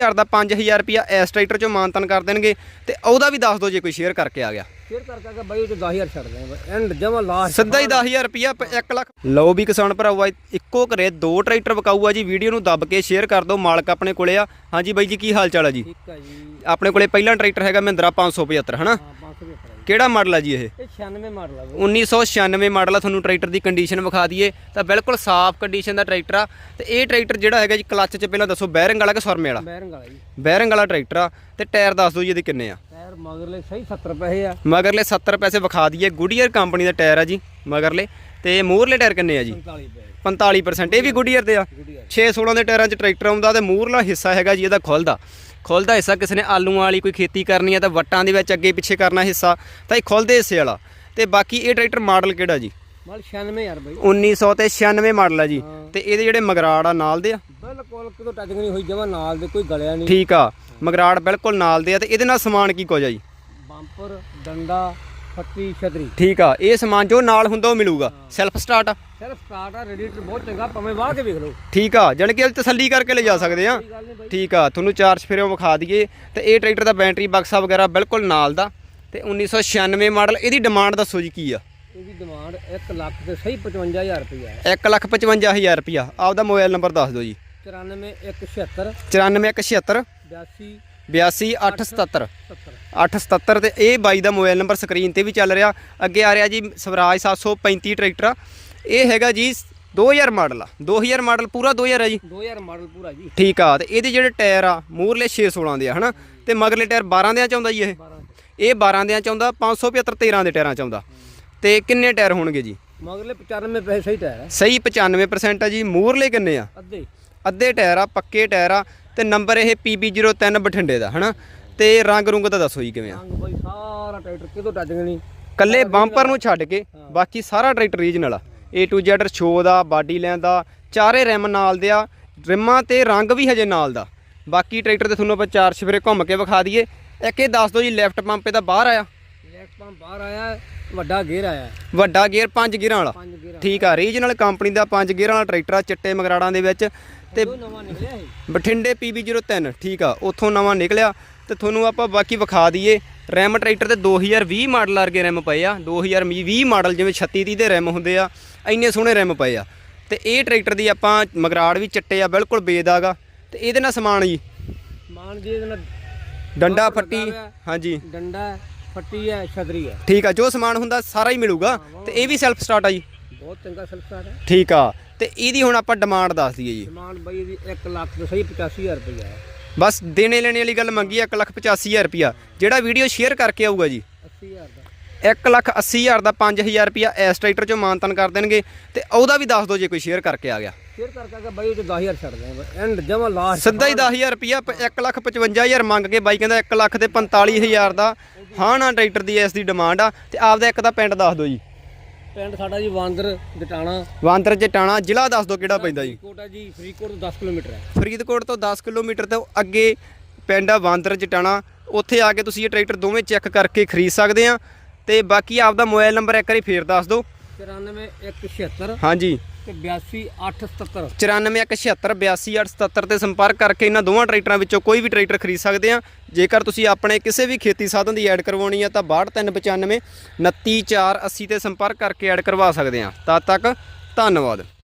ਹਜ਼ਾਰ ਦਾ 5000 ਰੁਪਿਆ S tractor ਚੋਂ ਮਾਨਤਨ ਕਰ ਦੇਣਗੇ ਤੇ ਉਹਦਾ ਵੀ ਦੱਸ ਦਿਓ ਜੇ ਕੋਈ ਸ਼ੇਅਰ ਕਰਕੇ ਆ ਗਿਆ। ਸ਼ੇਅਰ ਕਰ ਕਰਕੇ ਬਾਈ ਉਹ 10000 ਛੱਡ ਦੇ ਐਂਡ ਜਮਾ ਲਾਸਟ ਸਿੱਧਾ ਹੀ 10000 ਰੁਪਿਆ 1 ਲੱਖ। ਲਓ ਵੀ ਕਿਸਾਨ ਇੱਕੋ ਘਰੇ ਦੋ ਟਰੈਕਟਰ ਵਿਕਾਊ ਆ ਜੀ। ਵੀਡੀਓ ਨੂੰ ਦੱਬ ਕੇ ਸ਼ੇਅਰ ਕਰ ਦਿਓ ਮਾਲਕ ਆਪਣੇ ਕੋਲੇ ਆ। ਹਾਂਜੀ ਬਾਈ ਜੀ ਕੀ ਹਾਲ ਚਾਲ ਆ ਜੀ? ਠੀਕ ਹੈ ਜੀ। ਆਪਣੇ ਕੋਲੇ ਪਹਿਲਾ ਟਰੈਕਟਰ ਹੈਗਾ ਮਹਿੰਦਰਾ 575 ਹਨਾ? ਹਾਂ 500 ਰੁਪਏ ਕਿਹੜਾ ਮਾਡਲ ਆ ਜੀ ਇਹ? ਇਹ 96 ਮਾਡਲ ਆ ਬਈ। 1996 ਮਾਡਲ ਆ ਤੁਹਾਨੂੰ ਟਰੈਕਟਰ ਦੀ ਕੰਡੀਸ਼ਨ ਵਿਖਾ ਦਈਏ। ਤਾਂ ਬਿਲਕੁਲ ਸਾਫ਼ ਕੰਡੀਸ਼ਨ ਦਾ ਟਰੈਕਟਰ ਆ। ਤੇ ਇਹ ਟਰੈਕਟਰ ਜਿਹੜਾ ਹੈਗਾ ਜੀ ਕਲੱਚ 'ਚ ਪਹਿਲਾਂ ਦੱਸੋ ਬੈਰਿੰਗ ਵਾਲਾ ਕਿ ਸੁਰਮੇ ਵਾਲਾ? ਬੈਰਿੰਗ ਵਾਲਾ ਜੀ। ਬੈਰਿੰਗ ਵਾਲਾ ਟਰੈਕਟਰ ਆ। ਤੇ ਟਾਇਰ ਦੱਸ ਦਿਓ ਜੀ ਇਹਦੇ ਕਿੰਨੇ ਆ? ਮਗਰਲੇ ਸਹੀ 70 ਪੈਸੇ ਆ। ਮਗਰਲੇ 70 ਪੈਸੇ ਵਿਖਾ ਦਈਏ। ਗੁਡੀਅਰ ਕੰਪਨੀ ਦਾ ਟਾਇਰ ਆ ਜੀ ਮਗਰਲੇ। ਤੇ ਮੂਹਰਲੇ ਟਾਇਰ ਕਿੰਨੇ ਆ ਜੀ? 45 ਪੈਸੇ 45% ਇਹ ਵੀ ਗੁਡੀਅਰ ਦੇ ਆ। ਗੁੱਡੀਆ 6 16 ਦੇ ਟਾਇਰਾਂ 'ਚ ਟਰੈਕਟਰ ਆਉਂਦਾ ਤੇ ਮੂਹਰਲਾ ਹਿੱਸਾ ਹੈਗਾ ਜੀ ਇਹਦਾ ਖੁੱਲਦਾ ਖੁੱਲਦਾ ਹਿੱਸਾ ਕਿਸੇ ਨੇ ਆਲੂਆਂ ਵਾਲੀ ਕੋਈ ਖੇਤੀ ਕਰਨੀ ਹੈ ਤਾਂ ਵੱਟਾਂ ਦੇ ਵਿੱਚ ਅੱਗੇ ਪਿੱਛੇ ਕਰਨਾ ਹਿੱਸਾ ਤਾਂ ਇਹ ਖੁੱਲਦੇ ਹਿੱਸੇ ਵਾਲਾ। ਤੇ ਬਾਕੀ ਇਹ ਟਰੈਕਟਰ ਮਾਡਲ ਕਿਹੜਾ ਜੀ? ਮਾਲ 96 ਯਾਰ ਬਾਈ। 1900 ਤੇ 96 ਮਾਡਲ ਆ ਜੀ। ਤੇ ਇਹਦੇ ਜਿਹੜੇ ਮਗਰਾੜ ਆ ਨਾਲ ਦੇ ਆ? ਬਿਲਕੁਲ ਕਿਤੋਂ ਟੱਚਿੰਗ ਨਹੀਂ ਹੋਈ ਜਮਾ ਨਾਲ ਦੇ ਕੋਈ ਗਲਿਆ ਨਹੀਂ। ਠੀਕ ਆ ਮਗਰਾੜ ਬਿਲਕੁਲ ਨਾਲ ਦੇ ਆ ਤੇ ਇਹਦੇ ਨਾਲ ਸਮਾਨ ਕੀ ਕੁਝ ਆ ਜੀ? ਬੰਪਰ ਡੰਡਾ ਫੱਟੀ ਛਤਰੀ। ਠੀਕ ਆ ਇਹ ਸਮਾਨ ਜੋ ਨਾਲ ਹੁੰਦਾ ਉਹ ਮਿਲੂਗਾ। ਸੈਲਫ ਸਟਾਰਟ ਆ? ਸਿਰਫ ਸਟਾਰਟ ਆ ਰੇਡੀਏਟਰ ਬਹੁਤ ਚੰਗਾ ਭਾਵੇਂ ਵਾਹ ਕੇ ਵੇਖ ਲਓ। ਠੀਕ ਆ ਜਾਣੀ ਕਿ ਤਸੱਲੀ ਕਰਕੇ ਲੈ ਜਾ ਸਕਦੇ ਆ। ਠੀਕ ਆ ਤੁਹਾਨੂੰ ਚਾਰ ਸਫੇਰਿਓਂ ਵਿਖਾ ਦਈਏ। ਤੇ ਇਹ ਟਰੈਕਟਰ ਦਾ ਬੈਟਰੀ ਬਕਸਾ ਵਗੈਰਾ ਬਿਲਕੁਲ ਨਾਲ ਦਾ। ਤੇ 1996 ਮਾਡਲ ਇਹਦੀ ਡਿਮਾਂਡ ਦੱਸੋ ਜੀ ਕੀ ਆ? ਇਹਦੀ ਡਿਮਾਂਡ 1 ਲੱਖ ਤੇ ਸਹੀ 55000 ਰੁਪਏ ਹੈ 155000 ਰੁਪਿਆ ਆਪਦਾ ਮੋਬਾਈਲ ਨੰਬਰ ਦੱਸ ਦਿਓ ਜੀ। 94176 9476 82 82877 70 877 ਤੇ ਇਹ ਬਾਈ ਦਾ ਮੋਬਾਈਲ ਨੰਬਰ ਸਕਰੀਨ ਤੇ ਵੀ ਚੱਲ ਰਿਹਾ। ਅੱਗੇ ਆ ਰਿਹਾ ਜੀ ਸਵਰਾਜ 735 ਟਰੈਕਟਰ। ਆ ਇਹ ਹੈਗਾ ਜੀ 2000 ਮਾਡਲ ਆ। 2000 ਮਾਡਲ ਪੂਰਾ 2000 ਆ ਜੀ। 2000 ਮਾਡਲ ਪੂਰਾ ਜੀ। ਠੀਕ ਆ ਤੇ ਇਹਦੇ ਜਿਹੜੇ ਟਾਇਰ ਆ ਮੂਰਲੇ 616 ਦੇ ਆ ਹਨਾ? ਤੇ ਮਗਰਲੇ ਟਾਇਰ 12 ਦੇ ਆ ਚਾਹੁੰਦਾ ਜੀ ਇਹ। 12 ਇਹ 12 ਦੇ ਆ ਚਾਹੁੰਦਾ 575 13 ਦੇ ਟਾਇਰਾਂ ਚਾਹੁੰਦਾ ਤੇ ਕਿੰਨੇ ਟਾਇਰ ਹੋਣਗੇ ਜੀ? ਮਗਰਲੇ 95 ਪੈਸੇ ਸਹੀ ਟਾਇਰ ਹੈ। ਸਹੀ 95% ਆ ਜੀ ਮੂਰਲੇ ਕਿੰਨੇ ਆ? ਅੱਧੇ। ਅੱਧੇ ਟਾਇਰ ਆ ਪੱਕੇ ਟਾਇਰ ਆ ਤੇ ਨੰਬਰ ਇਹ PB03 ਬਠਿੰਡੇ ਦਾ ਹਨਾ? ਤੇ ਰੰਗ ਰੁੰਗ ਤਾਂ ਦੱਸੋ ਜੀ ਕਿਵੇਂ ਆ? ਰੰਗ ਬਾਈ ਸਾਰਾ ਟਰੈਕਟਰ ਕਿਤੋਂ ਟੱਚਿੰਗ ਨਹੀਂ? ਕੱਲੇ ਬੰਪਰ ਨੂੰ ਛੱਡ ਕੇ ਬਾਕੀ ਸਾਰਾ ਟਰੈਕਟਰ ਰੀਜਨਲ ਆ। A to Z ਸ਼ੋ ਦਾ ਬਾਡੀ ਲੈਣ ਦਾ ਚਾਰੇ ਰਿਮ ਨਾਲ ਦੇ ਆ ਰਿਮਾਂ ਤੇ ਰੰਗ ਵੀ ਹਜੇ ਨਾਲ ਦਾ। ਬਾਕੀ ਟਰੈਕਟਰ ਤੇ ਤੁਹਾਨੂੰ ਆਪਾਂ ਚਾਰ ਛਿਫਰੇ ਘੁੰਮ ਕੇ ਵਿਖਾ ਦਈਏ। ਇੱਕ ਇਹ ਦੱਸ ਦਿਓ ਜੀ ਲੈਫਟ ਪੰਪ ਇਹਦਾ ਬਾਹਰ ਆਇਆ। ਪੰਪ ਬਾਹਰ ਆਇਆ ਹੈ, ਵੱਡਾ ਗੇਅਰ ਆਇਆ। ਹੈ, ਵੱਡਾ ਗੇਅਰ 5 ਗੇਅਰਾਂ ਵਾਲਾ। ਪੰਜ ਗੇਅਰ ਠੀਕ ਆ ਰੀਜਨਲ ਕੰਪਨੀ ਦਾ 5 ਗੇਅਰਾਂ ਵਾਲਾ ਟਰੈਕਟਰ ਆ ਚਿੱਟੇ ਮਗਰਾੜਾਂ ਦੇ ਵਿੱਚ ਤੇ ਉਹ ਨਵਾਂ ਨਿਕਲਿਆ ਇਹ। ਬਠਿੰਡੇ PB03 ਠੀਕ ਆ ਉੱਥੋਂ ਨਵਾਂ ਨਿਕਲਿਆ ਤੇ ਤੁਹਾਨੂੰ ਆਪਾਂ ਬਾਕੀ ਵਿਖਾ ਦਈਏ। ਰੈਮ ਟਰੈਕਟਰ ਤੇ 2020 ਮਾਡਲ ਵਰਗੇ ਰੈਮ ਪਏ ਆ 2020 ਮਾਡਲ ਜਿਵੇਂ 36 30 ਦੇ ਰੈਮ ਹੁੰਦੇ ਆ ਇੰਨੇ ਸੋਹਣੇ ਰੈਮ ਪਏ ਆ। ਤੇ ਇਹ ਟਰੈਕਟਰ ਦੀ ਆਪਾਂ ਮਗਰਾੜ ਵੀ ਚਿੱਟੇ ਆ ਬਿਲਕੁਲ ਬੇਦਾਗਾ ਤੇ ਇਹਦੇ ਨਾਲ ਸਮਾਨ ਜੀ? ਮਾਨ ਜੀ ਇਹਦੇ ਨਾਲ ਡੰਡਾ ਫੱਟੀ। ਹਾਂਜੀ। ਡੰਡਾ ਹੈ, ਫੱਟੀ ਹੈ ਛਤਰੀ ਹੈ। ਠੀਕ ਆ ਜੋ ਸਮਾਨ ਹੁੰਦਾ ਸਾਰਾ ਹੀ ਮਿਲੂਗਾ। ਤੇ ਇਹ ਵੀ ਸੈਲਫ ਸਟਾਰਟ ਆ ਜੀ। ਬਹੁਤ ਚੰਗਾ ਸਲਸਟਾਰ ਹੈ। ਠੀਕ ਆ ਤੇ ਇਹਦੀ ਹੁਣ ਆਪਾਂ ਡਿਮਾਂਡ ਦੱਸ ਦਈਏ ਜੀ। ਡਿਮਾਂਡ ਬਾਈ ਇਹਦੀ 1 ਲੱਖ ਤੇ ਸਹੀ 85000 ਰੁਪਏ ਹੈ। ਬਸ ਦੇਣੇ ਲੈਣੇ ਵਾਲੀ ਗੱਲ ਮੰਗੀ 185000 ਰੁਪਿਆ ਜਿਹੜਾ ਵੀਡੀਓ ਸ਼ੇਅਰ ਕਰਕੇ ਆਊਗਾ ਜੀ। 80000 ਦਾ 180000 ਦਾ 5000 ਰੁਪਿਆ ਐਸ ਟਰੈਕਟਰ ਚੋਂ ਮਾਨਤਨ ਕਰ ਦੇਣਗੇ ਤੇ ਉਹਦਾ ਵੀ ਦੱਸ ਦਿਓ ਜੇ ਕੋਈ ਸ਼ੇਅਰ ਕਰਕੇ ਆ ਗਿਆ। ਸ਼ੇਅਰ ਕਰ ਕਰਕੇ ਬਾਈ ਉਹ 'ਚ 10000 ਛੱਡ ਦੇ ਐਂਡ ਜਮਾ ਲਾਸਟ ਸਿੱਧਾ ਹੀ 10000 ਰੁਪਿਆ 155000 ਮੰਗ ਕੇ ਬਾਈ ਕਹਿੰਦਾ 1 ਲੱਖ ਤੇ 45000 ਦਾ ਹਾਂ ਨਾ ਟਰੈਕਟਰ ਦੀ ਐਸ ਦੀ ਡਿਮਾਂਡ ਆ। ਤੇ ਆਪਦਾ ਇੱਕ ਦਾ ਪਿੰਡ ਦੱਸ ਦਿਓ ਜੀ। ਪਿੰਡ ਸਾਡਾ ਜੀ ਵਾਂਦਰ ਜਟਾਣਾ। ਵਾਂਦਰ ਜਟਾਣਾ ਜ਼ਿਲ੍ਹਾ ਦੱਸ ਦਿਓ ਕਿਹੜਾ ਪੈਂਦਾ ਜੀ। ਕੋਟਾ ਜੀ ਫਰੀਦਕੋਟ ਤੋਂ 10 ਕਿਲੋਮੀਟਰ ਹੈ। ਫਰੀਦਕੋਟ ਤੋਂ 10 ਕਿਲੋਮੀਟਰ ਤੋਂ ਅੱਗੇ ਪਿੰਡ ਆ ਵਾਂਦਰ ਜਟਾਣਾ। ਉੱਥੇ ਆ ਕੇ ਤੁਸੀਂ ਇਹ ਟਰੈਕਟਰ ਦੋਵੇਂ ਚੈੱਕ ਕਰਕੇ ਖਰੀਦ ਸਕਦੇ ਆ। ਤੇ ਬਾਕੀ ਆਪਦਾ ਮੋਬਾਈਲ ਨੰਬਰ ਇੱਕ ਵਾਰੀ ਫੇਰ ਦੱਸ ਦਿਓ। 94176 ਹਾਂਜੀ। ਤੇ 82877 9417782877 ਤੇ ਸੰਪਰਕ ਕਰਕੇ ਇਹਨਾਂ ਦੋਵਾਂ ਟਰੈਕਟਰਾਂ ਵਿੱਚੋਂ ਕੋਈ ਵੀ ਟਰੈਕਟਰ ਖਰੀਦ ਸਕਦੇ ਆ। ਜੇਕਰ ਤੁਸੀਂ ਆਪਣੇ ਕਿਸੇ ਵੀ ਖੇਤੀ ਸਾਧਨ ਦੀ ਐਡ ਕਰਵਾਉਣੀ ਆ ਤਾਂ 6295 29480 ਤੇ ਸੰਪਰਕ ਕਰਕੇ ਐਡ ਕਰਵਾ ਸਕਦੇ ਆ। ਤਦ ਤੱਕ ਧੰਨਵਾਦ।